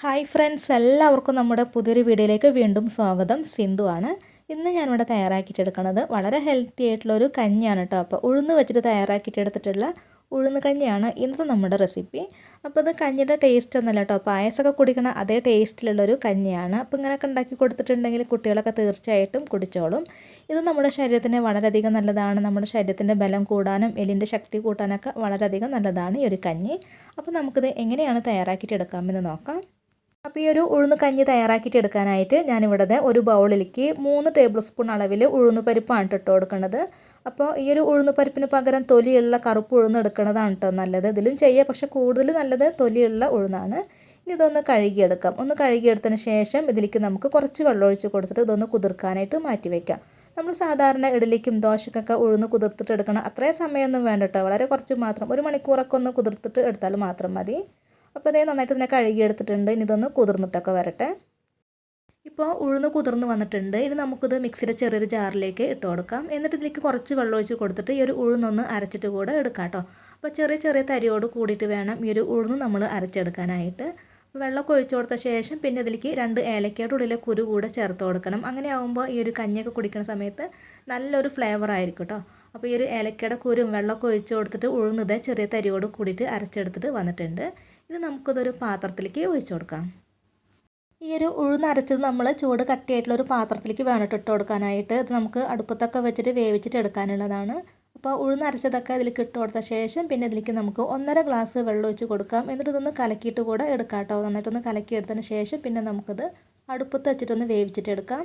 Hi friends എല്ലാവർക്കും നമ്മുടെ പുതിയൊരു വീഡിയോയിലേക്ക് വീണ്ടും സ്വാഗതം. സിന്ധു ആണ്. ഇന്ന് ഞാനിവിടെ തയ്യാറാക്കിയിട്ടെടുക്കുന്നത് വളരെ ഹെൽത്തി ആയിട്ടുള്ള ഒരു കഞ്ഞിയാണ് കേട്ടോ. അപ്പോൾ ഉഴുന്ന് വെച്ചിട്ട് തയ്യാറാക്കിയിട്ടെടുത്തിട്ടുള്ള ഉഴുന്ന് കഞ്ഞിയാണ് ഇന്നത്തെ നമ്മുടെ റെസിപ്പി അപ്പോൾ അത് കഞ്ഞിയുടെ ടേസ്റ്റ് ഒന്നല്ല കേട്ടോ. പായസമൊക്കെ കുടിക്കണ അതേ ടേസ്റ്റിലുള്ളൊരു കഞ്ഞിയാണ്. അപ്പോൾ ഇങ്ങനെയൊക്കെ ഉണ്ടാക്കി കൊടുത്തിട്ടുണ്ടെങ്കിൽ കുട്ടികളൊക്കെ തീർച്ചയായിട്ടും കുടിച്ചോളും. ഇത് നമ്മുടെ ശരീരത്തിന് വളരെയധികം നല്ലതാണ്. നമ്മുടെ ശരീരത്തിന്റെ ബലം കൂടാനും എലിന്റെ ശക്തി കൂട്ടാനൊക്കെ വളരെയധികം നല്ലതാണ് ഈ ഒരു കഞ്ഞി. അപ്പോൾ നമുക്കിത് എങ്ങനെയാണ് തയ്യാറാക്കിയിട്ടെടുക്കാമെന്ന് നോക്കാം. അപ്പോൾ ഈ ഒരു ഉഴുന്ന് കഞ്ഞി തയ്യാറാക്കിയിട്ട് എടുക്കാനായിട്ട് ഞാനിവിടെ ഒരു ബൗളിലേക്ക് മൂന്ന് ടേബിൾ സ്പൂൺ അളവിൽ ഉഴുന്ന് പരിപ്പാണ് ഇട്ട് കൊടുക്കുന്നത്. അപ്പോൾ ഈ ഒരു ഉഴുന്ന് പരിപ്പിന് പകരം തൊലിയുള്ള കറുപ്പ് ഉഴുന്ന് എടുക്കുന്നതാണ് കേട്ടോ നല്ലത്. ഇതിലും ചെയ്യുക പക്ഷേ കൂടുതൽ നല്ലത് തൊലിയുള്ള ഉഴുന്നാണ്. ഇനി ഇതൊന്ന് കഴുകിയെടുക്കാം. ഒന്ന് കഴുകിയെടുത്തതിന് ശേഷം ഇതിലേക്ക് നമുക്ക് കുറച്ച് വെള്ളം ഒഴിച്ച് കൊടുത്തിട്ട് ഇതൊന്ന് കുതിർക്കാനായിട്ട് മാറ്റി വയ്ക്കാം നമ്മൾ സാധാരണ ഇഡലിക്കും ദോശക്കൊക്കെ ഉഴുന്ന് കുതിർത്തിട്ട് എടുക്കണം അത്രയും സമയമൊന്നും വേണ്ട കേട്ടോ. വളരെ കുറച്ച് മാത്രം ഒരു മണിക്കൂറൊക്കെ ഒന്ന് കുതിർത്തിട്ട് എടുത്താൽ മാത്രം മതി. അപ്പോൾ ഇതേ നന്നായിട്ട് ഇതിനെ കഴുകി എടുത്തിട്ടുണ്ട്. ഇനി ഇതൊന്ന് കുതിർന്നിട്ടൊക്കെ വരട്ടെ. ഇപ്പോൾ ഉഴുന്ന് കുതിർന്ന് വന്നിട്ടുണ്ട്. ഇനി നമുക്കിത് മിക്സിയുടെ ചെറിയൊരു ജാറിലേക്ക് ഇട്ട് കൊടുക്കാം. എന്നിട്ട് ഇതിലേക്ക് കുറച്ച് വെള്ളം ഒഴിച്ച് കൊടുത്തിട്ട് ഈ ഒരു ഉഴുന്നൊന്ന് അരച്ചിട്ട് കൂടെ എടുക്കാം കേട്ടോ. അപ്പോൾ ചെറിയ ചെറിയ തരിയോട് കൂടിയിട്ട് വേണം ഈ ഒരു ഉഴുന്ന് നമ്മൾ അരച്ചെടുക്കാനായിട്ട്. വെള്ളമൊക്കെ ഒഴിച്ച് കൊടുത്ത ശേഷം പിന്നെ ഇതിലേക്ക് രണ്ട് ഏലക്കയുടെ ഉള്ളിലെ കുരു കൂടെ ചേർത്ത് കൊടുക്കണം. അങ്ങനെ ആകുമ്പോൾ ഈ ഒരു കഞ്ഞിയൊക്കെ കുടിക്കുന്ന സമയത്ത് നല്ലൊരു ഫ്ലേവർ ആയിരിക്കും കേട്ടോ. അപ്പോൾ ഈ ഒരു ഏലക്കയുടെ കുരും വെള്ളമൊക്കെ ഒഴിച്ച് കൊടുത്തിട്ട് ഉഴുന്നത് ചെറിയ തരിയോട് കൂടിയിട്ട് അരച്ചെടുത്തിട്ട് വന്നിട്ടുണ്ട്. ഇത് നമുക്കിതൊരു പാത്രത്തിലേക്ക് ഒഴിച്ചു കൊടുക്കാം. ഈ ഒരു ഉഴുന്നരച്ചത് നമ്മൾ ചൂട് കട്ടിയായിട്ടുള്ള ഒരു പാത്രത്തിലേക്ക് വേണം ഇട്ട് കൊടുക്കാനായിട്ട്. ഇത് നമുക്ക് അടുപ്പത്തൊക്കെ വെച്ചിട്ട് വേവിച്ചിട്ട് എടുക്കാനുള്ളതാണ്. അപ്പോൾ ഉഴുന്നരച്ചതൊക്കെ അതിലേക്ക് ഇട്ട് കൊടുത്ത ശേഷം പിന്നെ ഇതിലേക്ക് നമുക്ക് ഒന്നര ഗ്ലാസ് വെള്ളം ഒഴിച്ച് കൊടുക്കാം. എന്നിട്ട് ഇതൊന്ന് കലക്കിയിട്ട് കൂടെ എടുക്കാം കേട്ടോ. നന്നായിട്ടൊന്ന് കലക്കി എടുത്തതിന് ശേഷം പിന്നെ നമുക്കിത് അടുപ്പത്ത് വെച്ചിട്ടൊന്ന് വേവിച്ചിട്ട് എടുക്കാം.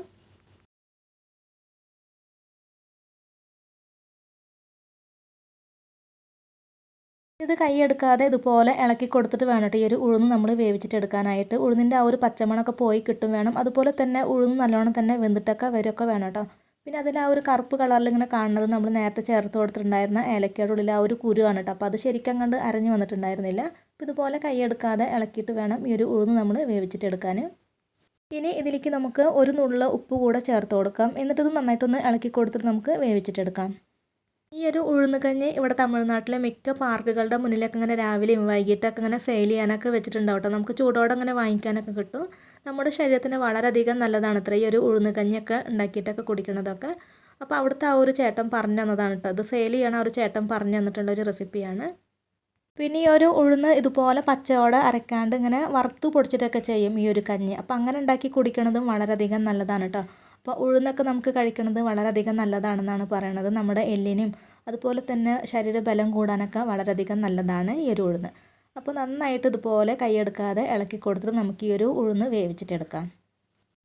ഇത് കൈയെടുക്കാതെ ഇതുപോലെ ഇളക്കി കൊടുത്തിട്ട് വേണം ഈ ഒരു ഉഴുന്ന് നമ്മൾ വേവിച്ചിട്ട് എടുക്കാനായിട്ട്. ഉഴുന്നിന്റെ ആ ഒരു പച്ചമണൊക്കെ പോയി കിട്ടും വേണം. അതുപോലെ തന്നെ ഉഴുന്ന് നല്ലോണം തന്നെ വെന്തിട്ടൊക്കെ വരൊക്കെ വേണം കേട്ടോ പിന്നെ അതിൽ ആ ഒരു കറുപ്പ് കളറിൽ ഇങ്ങനെ കാണുന്നത് നമ്മൾ നേരത്തെ ചേർത്ത് കൊടുത്തിട്ടുണ്ടായിരുന്ന ഏലക്കയുടെ ഉള്ളിൽ ആ ഒരു കുരുവാണ് കേട്ടോ. അപ്പോൾ അത് ശരിക്കും കണ്ട് അരഞ്ഞു വന്നിട്ടുണ്ടായിരുന്നില്ല. അപ്പോൾ ഇതുപോലെ കൈയെടുക്കാതെ ഇളക്കിയിട്ട് വേണം ഈ ഒരു ഉഴുന്ന് നമ്മൾ വേവിച്ചിട്ട് എടുക്കാൻ. ഇനി ഇതിലേക്ക് നമുക്ക് ഒരു നുള്ള ഉപ്പ് കൂടെ ചേർത്ത് കൊടുക്കാം. എന്നിട്ടത് നന്നായിട്ടൊന്ന് ഇളക്കി കൊടുത്തിട്ട് നമുക്ക് വേവിച്ചിട്ടെടുക്കാം ഈ ഒരു ഉഴുന്ന് കഞ്ഞി ഇവിടെ തമിഴ്നാട്ടിലെ മിക്ക പാർക്കുകളുടെ മുന്നിലൊക്കെ ഇങ്ങനെ രാവിലെയും വൈകിട്ടൊക്കെ ഇങ്ങനെ സെയിൽ ചെയ്യാനൊക്കെ വെച്ചിട്ടുണ്ടാവും കേട്ടോ നമുക്ക് ചൂടോടെ ഇങ്ങനെ വാങ്ങിക്കാനൊക്കെ കിട്ടും. നമ്മുടെ ശരീരത്തിന് വളരെയധികം നല്ലതാണ് ഇത്ര ഈ ഒരു ഉഴുന്ന് കഞ്ഞിയൊക്കെ ഉണ്ടാക്കിയിട്ടൊക്കെ കുടിക്കുന്നതൊക്കെ. അപ്പോൾ അവിടുത്തെ ആ ഒരു ചേട്ടൻ പറഞ്ഞു തന്നതാണ് കേട്ടോ അത് സെയിൽ ചെയ്യണ ഒരു ചേട്ടൻ പറഞ്ഞു തന്നിട്ടുള്ള ഒരു റെസിപ്പിയാണ് പിന്നെ ഈ ഒരു ഉഴുന്ന് ഇതുപോലെ പച്ചയോടെ അരക്കാണ്ട് ഇങ്ങനെ വറുത്ത് പൊടിച്ചിട്ടൊക്കെ ചെയ്യും ഈ ഒരു കഞ്ഞി. അപ്പോൾ അങ്ങനെ ഉണ്ടാക്കി കുടിക്കണതും വളരെയധികം നല്ലതാണ് കേട്ടോ അപ്പോൾ ഉഴുന്നൊക്കെ നമുക്ക് കഴിക്കുന്നത് വളരെയധികം നല്ലതാണെന്നാണ് പറയണത്. നമ്മുടെ എല്ലിനും അതുപോലെ തന്നെ ശരീരബലം കൂടാനൊക്കെ വളരെയധികം നല്ലതാണ് ഈ ഒരു ഉഴുന്ന്. അപ്പോൾ നന്നായിട്ട് ഇതുപോലെ കൈയെടുക്കാതെ ഇളക്കി കൊടുത്തിട്ട് നമുക്ക് ഈ ഒരു ഉഴുന്ന് വേവിച്ചിട്ടെടുക്കാം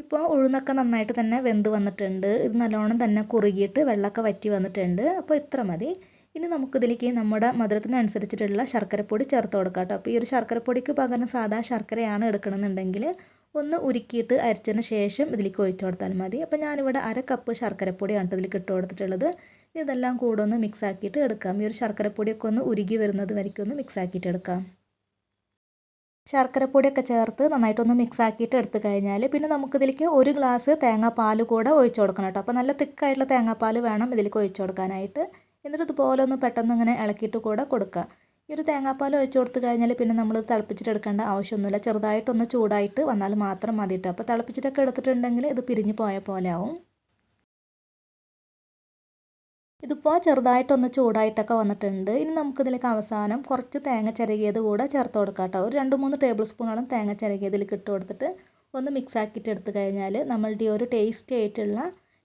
ഇപ്പോൾ ഉഴുന്നൊക്കെ നന്നായിട്ട് തന്നെ വെന്ത് വന്നിട്ടുണ്ട്. ഇത് നല്ലോണം തന്നെ കുറുകിയിട്ട് വെള്ളമൊക്കെ വറ്റി വന്നിട്ടുണ്ട്. അപ്പോൾ ഇത്ര മതി. ഇനി നമുക്കിതിലേക്ക് നമ്മുടെ മധുരത്തിനനുസരിച്ചിട്ടുള്ള ശർക്കരപ്പൊടി ചേർത്ത് കൊടുക്കാം കേട്ടോ. അപ്പോൾ ഈ ഒരു ശർക്കരപ്പൊടിക്ക് പകരം സാധാ ശർക്കരയാണ് എടുക്കണമെന്നുണ്ടെങ്കിൽ ഒന്ന് ഉരുക്കിയിട്ട് അരച്ചതിന് ശേഷം ഇതിലേക്ക് ഒഴിച്ചു കൊടുത്താൽ മതി. അപ്പോൾ ഞാനിവിടെ അര കപ്പ് ശർക്കരപ്പൊടിയാണ് ഇതിലേക്ക് ഇട്ട് കൊടുത്തിട്ടുള്ളത്. ഇതെല്ലാം കൂടെ ഒന്ന് മിക്സ് ആക്കിയിട്ട് എടുക്കാം. ഈ ഒരു ശർക്കരപ്പൊടിയൊക്കെ ഒന്ന് ഉരുകി വരുന്നത് വരയ്ക്കും ഒന്ന് മിക്സ് ആക്കിയിട്ട് എടുക്കാം. ശർക്കരപ്പൊടിയൊക്കെ ചേർത്ത് നന്നായിട്ടൊന്ന് മിക്സ് ആക്കിയിട്ട് എടുത്തു കഴിഞ്ഞാൽ പിന്നെ നമുക്കിതിലേക്ക് ഒരു ഗ്ലാസ് തേങ്ങാപ്പാൽ കൂടെ ഒഴിച്ചു കൊടുക്കണം കേട്ടോ. അപ്പോൾ നല്ല തിക്കായിട്ടുള്ള തേങ്ങാപ്പാൽ വേണം ഇതിലേക്ക് ഒഴിച്ചു കൊടുക്കാനായിട്ട്. എന്നിട്ട് ഇതുപോലെ ഒന്ന് പെട്ടെന്ന് ഇങ്ങനെ ഇളക്കിയിട്ട് കൂടെ കൊടുക്കുക ഈ ഒരു തേങ്ങാപ്പാൽ ഒഴിച്ച് കൊടുത്തു കഴിഞ്ഞാൽ പിന്നെ നമ്മൾ തിളപ്പിച്ചിട്ട് എടുക്കേണ്ട ആവശ്യമൊന്നുമില്ല. ചെറുതായിട്ടൊന്ന് ചൂടായിട്ട് വന്നാൽ മാത്രം മതി കേട്ടോ അപ്പോൾ തിളപ്പിച്ചിട്ടൊക്കെ എടുത്തിട്ടുണ്ടെങ്കിൽ ഇത് പിരിഞ്ഞു പോയ പോലെ ആവും. ഇതിപ്പോൾ ചെറുതായിട്ടൊന്ന് ചൂടായിട്ടൊക്കെ വന്നിട്ടുണ്ട്. ഇനി നമുക്കിതിലേക്ക് അവസാനം കുറച്ച് തേങ്ങ ചിരകിയത് കൂടെ ചേർത്ത് കൊടുക്കാം കേട്ടോ ഒരു രണ്ട് മൂന്ന് ടേബിൾ സ്പൂണോളം തേങ്ങ ചിരകിയതിലേക്ക് ഇട്ട് കൊടുത്തിട്ട് ഒന്ന് മിക്സ് ആക്കിയിട്ട് എടുത്തു കഴിഞ്ഞാൽ നമ്മളുടെ ഒരു ടേസ്റ്റി ആയിട്ടുള്ള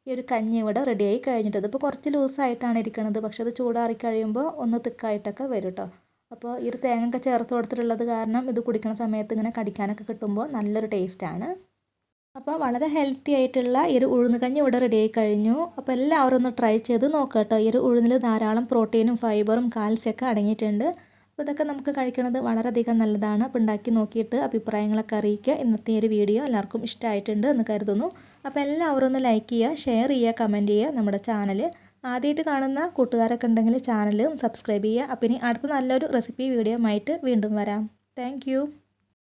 ഈ ഒരു കഞ്ഞി ഇവിടെ റെഡിയായി കഴിഞ്ഞിട്ട് ഇതിപ്പോൾ കുറച്ച് ലൂസായിട്ടാണ് ഇരിക്കുന്നത് പക്ഷേ അത് ചൂടാറി കഴിയുമ്പോൾ ഒന്ന് തിക്കായിട്ടൊക്കെ വരും കേട്ടോ അപ്പോൾ ഈ ഒരു തേങ്ങയൊക്കെ ചേർത്ത് കൊടുത്തിട്ടുള്ളത് കാരണം ഇത് കുടിക്കുന്ന സമയത്ത് ഇങ്ങനെ കടിക്കാനൊക്കെ കിട്ടുമ്പോൾ നല്ലൊരു ടേസ്റ്റാണ് അപ്പോൾ വളരെ ഹെൽത്തി ആയിട്ടുള്ള ഈ ഒരു ഉഴുന്ന് കഞ്ഞി ഇവിടെ റെഡി ആയി കഴിഞ്ഞു. അപ്പോൾ എല്ലാവരും ഒന്ന് ട്രൈ ചെയ്ത് നോക്കുക കേട്ടോ. ഈ ഒരു ഉഴുന്നിൽ ധാരാളം പ്രോട്ടീനും ഫൈബറും കാൽസ്യം ഒക്കെ അടങ്ങിയിട്ടുണ്ട്. അപ്പോൾ ഇതൊക്കെ നമുക്ക് കഴിക്കുന്നത് വളരെയധികം നല്ലതാണ്. അപ്പോൾ ഉണ്ടാക്കി നോക്കിയിട്ട് അഭിപ്രായങ്ങളൊക്കെ അറിയിക്കുക. ഇന്നത്തെ ഒരു വീഡിയോ എല്ലാവർക്കും ഇഷ്ടമായിട്ടുണ്ട് എന്ന് കരുതുന്നു. അപ്പോൾ എല്ലാവരും ഒന്ന് ലൈക്ക് ചെയ്യുക ഷെയർ ചെയ്യുക കമന്റ് ചെയ്യുക നമ്മുടെ ചാനൽ ആദ്യമായിട്ട് കാണുന്ന കൂട്ടുകാരൊക്കെ ഉണ്ടെങ്കിൽ ചാനലും സബ്സ്ക്രൈബ് ചെയ്യുക. അപ്പം ഇനി അടുത്ത നല്ലൊരു റെസിപ്പി വീഡിയോ ആയിട്ട് വീണ്ടും വരാം. താങ്ക്